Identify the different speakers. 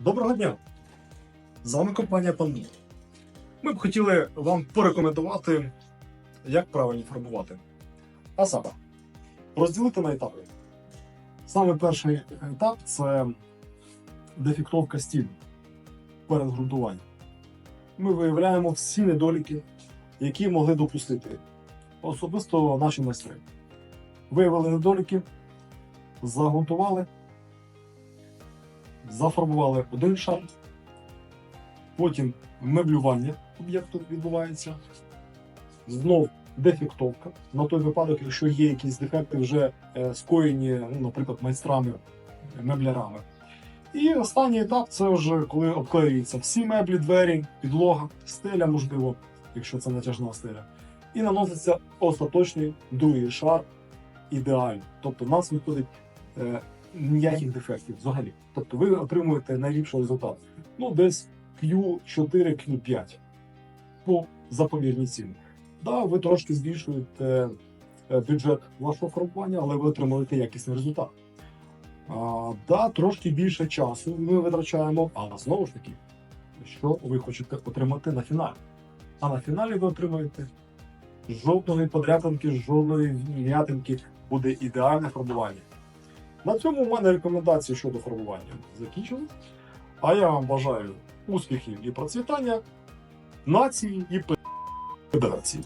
Speaker 1: Доброго дня! З вами компанія Панду. Ми б хотіли вам порекомендувати, як правильно фарбувати. А саме, розділити на етапи. Саме перший етап це дефіктовка стілю перед ґрунтуванням. Ми виявляємо всі недоліки, які могли допустити. Особисто наші майстри. Виявили недоліки, загрунтували, зафарбували один шар, потім меблювання об'єкту відбувається, знов дефектовка. На той випадок, якщо є якісь дефекти, вже е, скоєні, ну, наприклад, майстрами, меблярами. І останній етап це вже коли обклеюються всі меблі, двері, підлога, стеля, можливо, якщо це натяжна стеля. І наноситься остаточний другий шар ідеально. Тобто у нас виходить е, ніяких дефектів взагалі. Тобто ви отримуєте найліпший результат. Ну, десь Q4, Q5 по запомірній ціні. Да, ви трошки збільшуєте е, бюджет вашого формування, але ви отримуєте якісний результат. А, да, трошки більше часу ми витрачаємо, але знову ж таки, що ви хочете отримати на фіналі. А на фіналі ви отримаєте жодної подряпинки, жодної м'ятинки, буде ідеальне фарбування. На цьому в мене рекомендації щодо фарбування закінчились. А я вам бажаю успіхів і процвітання нації і федерації.